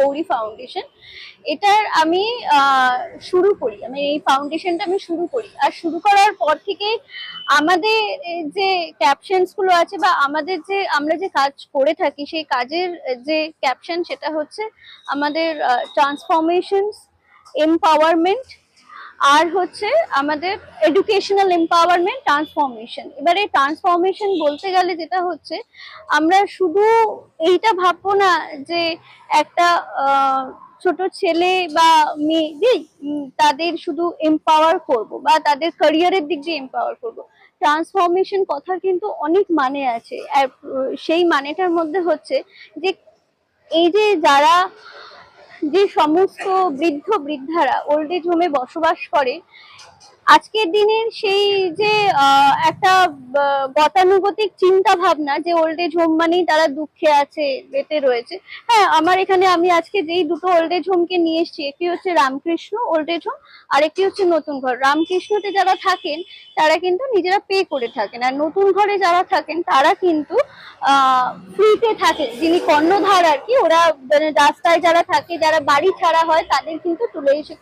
Gauri foundation এটার আমি শুরু করি। আমি এই ফাউন্ডেশনটা আমি শুরু করি। আর শুরু করার পর থেকে আমাদের যে ক্যাপশনসগুলো আছে বা আমাদের যে, আমরা যে কাজ করে থাকি, সেই কাজের যে ক্যাপশন সেটা হচ্ছে আমাদের ট্রান্সফরমেশনস এম্পাওয়ারমেন্ট আর হচ্ছে আমাদের এডুকেশনাল এম্পাওয়ারমেন্ট ট্রান্সফরমেশন এবারে ট্রান্সফরমেশন বলতে গেলে যেটা হচ্ছে আমরা শুধু এইটা ভাববো না যে একটা ছোট ছেলে বা উম, তাদের শুধু এম্পাওয়ার করব বা তাদের ক্যারিয়ারের দিক দিয়ে এম্পাওয়ার করব। ট্রান্সফরমেশন কথার কিন্তু অনেক মানে আছে। সেই মানেটার মধ্যে হচ্ছে যে এই যে যারা যে সমস্ত বৃদ্ধ বৃদ্ধারা ওল্ড এজ হোমে বসবাস করে আজকের দিনের সেই যে একটা গতানুগতিক চিন্তা ভাবনা যে ওল্ড এজ হোম মানেই তারা দুঃখে আছে, বেঁচে রয়েছে। হ্যাঁ আমার এখানে আমি আজকে যেই দুটো ওল্ড এজ হোমকে নিয়ে এসেছি, একটি হচ্ছে রামকৃষ্ণ ওল্ড এজ হোম আর একটি হচ্ছে নতুন ঘর। রামকৃষ্ণতে যারা থাকেন, তারা কিন্তু নিজেরা পে করে থাকেন। আর নতুন ঘরে যারা থাকেন, তারা কিন্তু ফ্রিতে থাকে। যিনি কর্ণধার আর কি, ওরা মানে রাস্তায় যারা থাকে, যারা বাড়ি ছাড়া হয়, তাদের কিন্তু তুলে এসে,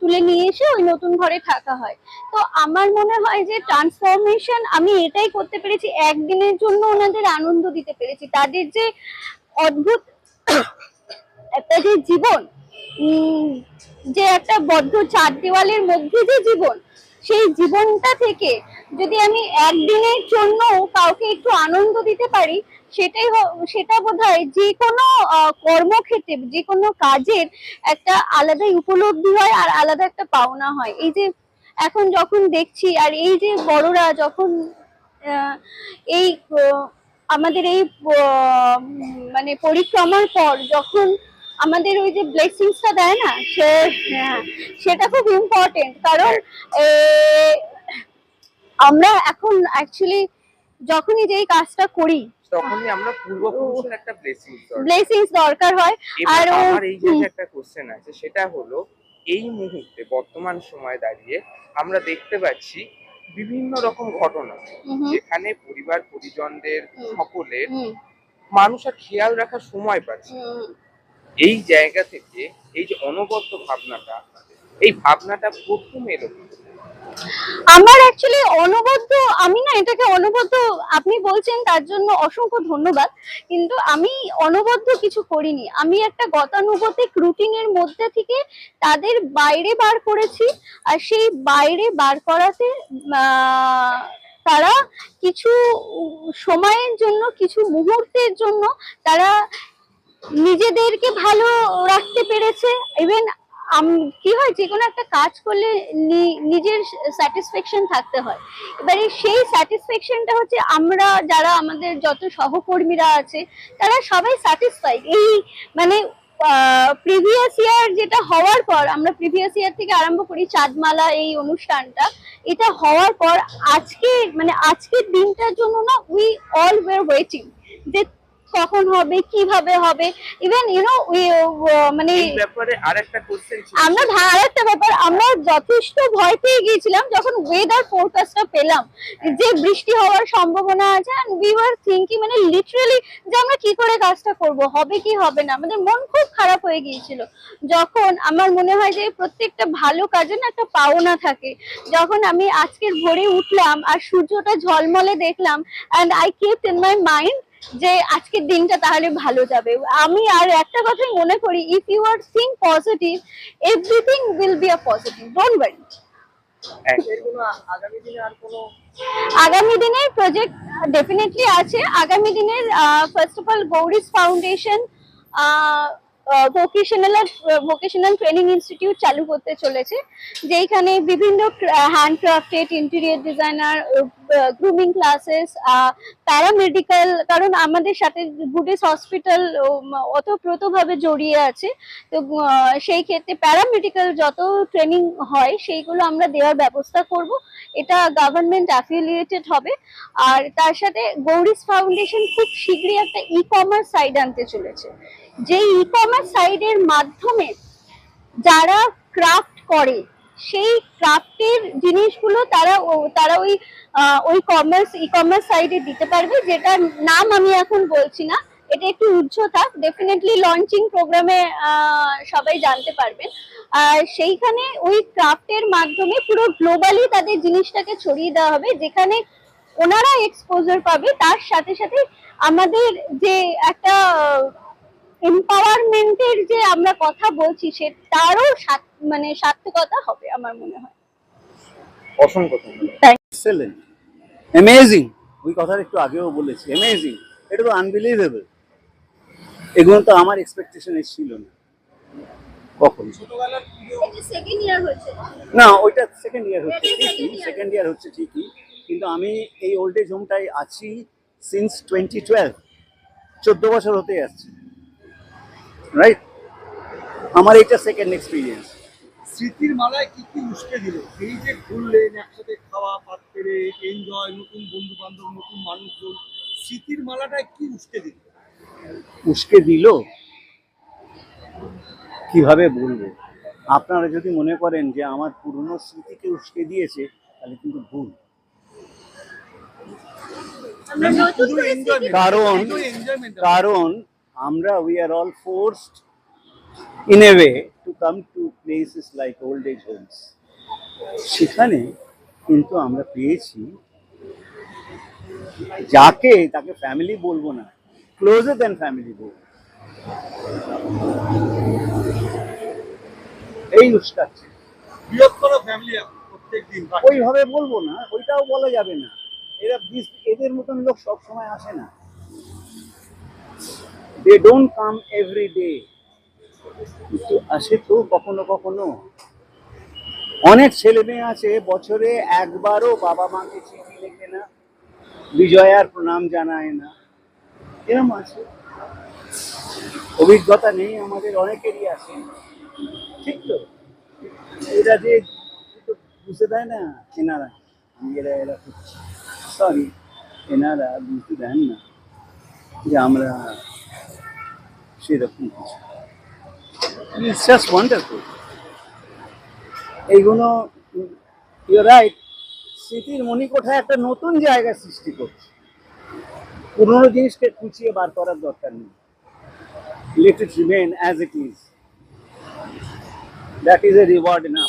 তুলে নিয়ে এসে ওই নতুন ঘরে থাকা হয়। তো আমার মনে হয় যে ট্রান্সফরমেশন আমি এটাই করতে পেরেছি, একদিনের জন্য ওনাদের আনন্দ দিতে পেরেছি। তাদের যে অদ্ভুত একটা যে জীবন যে একটা বদ্ধ চার দেওয়ালের মধ্যে যে জীবন, সেই জীবনটা থেকে যদি আমি একদিনের জন্য কাউকে একটু আনন্দ দিতে পারি, সেটাই সেটা বোধ হয় যে কোনো কর্মক্ষেত্রে, যে কোনো কাজের একটা আলাদাই উপলব্ধি হয় আর আলাদা একটা পাওনা হয়। এই যে এখন যখন দেখছি আর এই যে বড়রা যখন এই আমাদের এই মানে পরিক্রমার পর যখন আমাদের ওই যে ব্লেসিংসটা দেয় না সে হ্যাঁ, সেটা খুব ইম্পর্টেন্ট কারণ আমরা এখন অ্যাকচুয়ালি যখনই যেই কাজটা করি তখনই আমরা পূর্বপুরুষের একটা ব্লেসিং ব্লেসিংস দরকার হয়। আর এই যে একটা কোশ্চেন আছে সেটা হলো এই মুহূর্তে বর্তমান সময় দাঁড়িয়ে আমরা দেখতে পাচ্ছি বিভিন্ন রকম ঘটনা যেখানে পরিবার পরিজনদের। সকলের মানুষ আর খেয়াল রাখার সময় পাচ্ছে এই জায়গা থেকে এই যে অনবদ্য ভাবনাটা এই ভাবনাটা প্রথম এলো? আমার অ্যাকচুয়ালি অনবদ্য, আমি না এটাকে অনবদ্য, আপনি বলছেন তার জন্য অসংখ্য ধন্যবাদ, কিন্তু আমি অনবদ্য কিছু করিনি। আমি একটা গতানুগতিক রুটিনের মধ্যে থেকে তাদের বাইরে বার করেছি, আর সেই বাইরে বার করাতে তারা কিছু সময়ের জন্য, কিছু মুহূর্তের জন্য তারা নিজেদেরকে ভালো রাখতে পেরেছে। ইভেন কি হয়, যে কোনো একটা কাজ করলে নিজের স্যাটিসফ্যাকশন থাকতে হয়। এবারে সেই স্যাটিসফ্যাকশনটা হচ্ছে আমরা যারা আমাদের যত সহকর্মীরা আছে, তারা সবাই স্যাটিসফাইড এই মানে প্রিভিয়াস ইয়ার যেটা হওয়ার পর, আমরা প্রিভিয়াস ইয়ার থেকে আরম্ভ করি চাঁদমালা এই অনুষ্ঠানটা, এটা হওয়ার পর আজকে মানে আজকের দিনটার জন্য না উই অল ওয়ার ওয়েটিং যে কখন হবে কীভাবে হবে? ইভেন ইউনো মানে ব্যাপারে আরেকটা কোশ্চেন ছিল। আমরা আরেকটা ব্যাপার আমরা যথেষ্ট ভয় পেয়ে গিয়েছিলাম যখন ওয়েদার ফোরকাস্টটা পেলাম। যে বৃষ্টি হওয়ার সম্ভাবনা আছে এন্ড উই ওয়ার থিংকিং মানে লিটারালি যে আমরা কি করে কাজটা করব হবে কি হবে না? আমাদের মন খুব খারাপ হয়ে গিয়েছিল। যখন আমার মনে হয় যে প্রত্যেকটা ভালো কাজে না একটা পাওনা থাকে। যখন আমি আজকের ভোরে উঠলাম আর সূর্যটা ঝলমলে দেখলাম and I keep in my mind যে আজকের দিনটা তাহলে ভালো যাবে। আমি আর একটা কথাই মনে করি if you are sing positive everything will be a positive don't worry আগামী দিনের প্রজেক্ট ডেফিনেটলি আছে। আগামী দিনের first of all Gauri's foundation vocational vocational training institute চালু করতে চলেছে যেখানে বিভিন্ন handcrafted interior designer grooming classes paramedical কারণ আমাদের সাথে বুডিস হসপিটাল ওতপ্রোতভাবে জড়িয়ে আছে। তো সেই ক্ষেত্রে প্যারামেডিক্যাল যত ট্রেনিং হয়, সেইগুলো আমরা দেওয়ার ব্যবস্থা করব। এটা গভর্নমেন্ট অ্যাফিলিয়েটেড হবে। আর তার সাথে গৌরিস ফাউন্ডেশন খুব শীঘ্রই একটা ই কমার্স সাইড আনতে চলেছে। যে ই কমার্স সাইডের মাধ্যমে যারা ক্রাফট করে, সেই ক্রাফটের জিনিসগুলো তারা তারা ওই ওই কমার্স ই কমার্স সাইডে দিতে পারবে, যেটার নাম আমি এখন বলছি না। এটা একটু উজ্জ্ব থাক ডেফিনেটলি লঞ্চিং প্রোগ্রামে সবাই জানতে পারবেন আর সেইখানে ওই ক্রাফটের মাধ্যমে পুরো গ্লোবালি তাদের জিনিসটাকে ছড়িয়ে দেওয়া হবে, যেখানে ওনারা এক্সপোজার পাবে। তার সাথে সাথে আমাদের যে একটা এম্পাওয়ারমেন্টের যে আমরা কথা বলছি সে তারও সার্থ- মানে সার্থকতা হবে আমার মনে হয়। অসংখ্য এক্সেলেন্ট অ্যামেজিং ওই কথাটা একটু আগেও বলেছি। অ্যামেজিং এটা তো আনবিলিভেবল এগুলো তো আমার এক্সপেকটেশনে ছিল না। কখন? ইয়ার না ওইটা সেকেন্ড ইয়ার হচ্ছে। ঠিকই সেকেন্ড ইয়ার হচ্ছে ঠিকই। কিন্তু আমি এই ওল্ড এজ হোমটাই আছি সিন্স টোয়েন্টি টুয়েলভ চোদ্দ বছর হতে যাচ্ছে রাইট আমার এটা সেকেন্ড এক্সপিরিয়েন্স স্মৃতির মালায় কি কি উস্কে দিল? এই যে ঘুরলেন একসাথে খাওয়া পাত্রে এনজয় নতুন বন্ধু বান্ধব নতুন মানুষজন স্মৃতির মালাটায় কি উস্কে দিল? উস্কে দিল? কীভাবে বলব? আপনারা যদি মনে করেন যে আমার পুরনো স্মৃতিকে উস্কে দিয়েছে তাহলে কিন্তু ভুল। কারণ কারণ আমরা we are all forced in a way to come to places like old age homes সেখানে কিন্তু আমরা পেয়েছি যাকে তাকে ফ্যামিলি বলব না ক্লোজার দেন ফ্যামিলি বলব। এই উস্কাচ্ছে। বৃহত্তর ফ্যামিলি প্রত্যেক দিন ওইভাবে বলব না ওইটাও বলা যাবে না। এরা এদের মতন লোক সবসময় আসে না। They don't come every day কিন্তু আসে তো কখনো কখনো। অনেক ছেলে মেয়ে আছে, বছরে একবারও বাবা মাকে চিঠি লেখে না, বিজয়ার প্রণাম জানায় না। এরম আছে। অভিজ্ঞতা নেই আমাদের, অনেকেরই আছে। ঠিক তো? এরা যে বুঝতে দেয় না, এনারা এরা এরা সরি এনারা বুঝতে দেন না যে আমরা সেরকম কিছু ইটস জাস্ট ওয়ান্ডারফুল এইগুলো ইউ রাইট স্মৃতির মণিকোঠায় একটা নতুন জায়গা সৃষ্টি করছে। পুরোনো জিনিসকে খুঁচিয়ে বার করার দরকার নেই। Let it remain as it is that is a reward না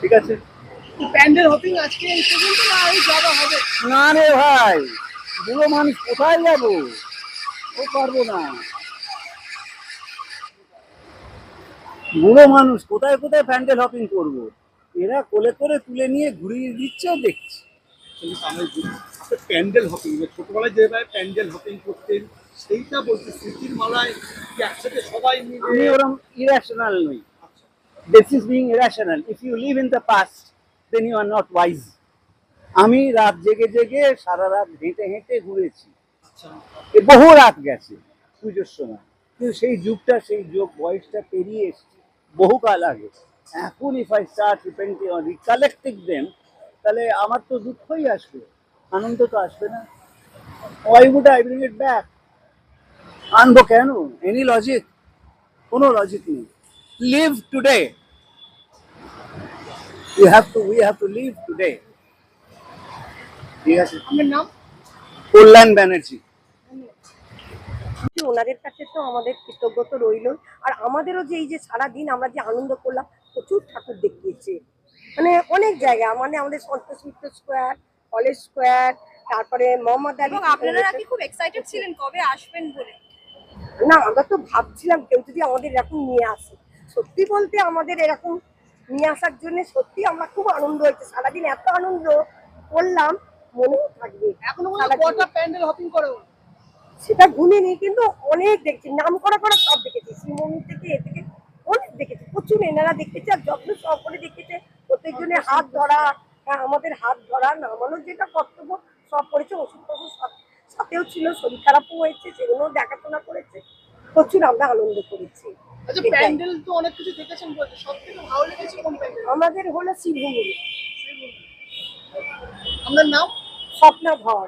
ঠিক আছে? প্যান্ডেল হপিং আজকে এই পর্যন্ত না এই যাওয়া হবে না রে ভাই বুড়ো মানুষ কোথায় যাব? ও পারব না। বুড়ো মানুষ কোথায় কোথায় প্যান্ডেল হপিং করব? এরা কোলে করে তুলে নিয়ে ঘুরিয়ে দিচ্ছে দেখছি। আমি প্যান্ডেল হপিং ছোটবেলায় যেভাবে প্যান্ডেল হপিং করতেন সেইটা বলছি স্মৃতির মালায় একসাথে সবাই আমি মিলে ওরম ইরাশনাল নই। This is being irrational. If you live in the past, then you are not wise. আমি রাত জেগে জেগে সারা রাত হেঁটে হেঁটে ঘুরেছি। বহু রাত গেছে পুজোর সময়। কিন্তু সেই যুগটা সেই যোগ বয়সটা পেরিয়ে এসছে। বহুকাল আগে। এখন if I start repenting recollecting then তাহলে আমার তো দুঃখই আসবে আনন্দ তো আসবে না। Why would I bring it back আনব কেন? এনি লজিক কোনো লজিক নেই। Live today you have to we have to live today ঠিক আছে? আপনার নাম? কল্যাণ ব্যানার্জি। ওনাদের কাছে তো আমাদের কৃতজ্ঞতা রইল। আর আমাদেরও যে এই যে সারাদিন আমরা যে আনন্দ করলাম প্রচুর ঠাকুর দেখিয়েছে। মানে অনেক জায়গা মানে আমাদের Santosh Mitra square college square তারপরে মোহাম্মদ আলী আপনারা নাকি খুব এক্সাইটেড ছিলেন কবে আসবেন বলে। না আমরা তো ভাবছিলাম কেউ যদি আমাদের এরকম নিয়ে আসে। সত্যি বলতে আমাদের এরকম নিয়ে আসার জন্য সত্যি আমরা খুব আনন্দ হয়েছে। সারাদিন এত আনন্দ করলাম মনেও থাকবে। এখনও। কটা প্যান্ডেল হপিং করে সেটা গুনিনি কিন্তু অনেক দেখছি নাম করা করা সব দেখেছি শ্রীমন্দির থেকে এ থেকে অনেক দেখেছি প্রচুর এনারা দেখেছে আর যত্ন সব করে দেখেছে প্রত্যেকজনের হাত ধরা হ্যাঁ, আমাদের হাত ধরা নামানোর যেটা কর্তব্য সব করেছে ওষুধ সাথেও ছিল শরীর খারাপও হয়েছে সেগুলো দেখাশোনা করেছে প্রচুর আমরা আনন্দ করেছি। আচ্ছা এটাই। প্যান্ডেল তো অনেক কিছু দেখেছেন বলছে সব থেকে ভালো লেগেছে আমাদের হলো শ্রীভূমি আপনার নাম? স্বপ্না ধর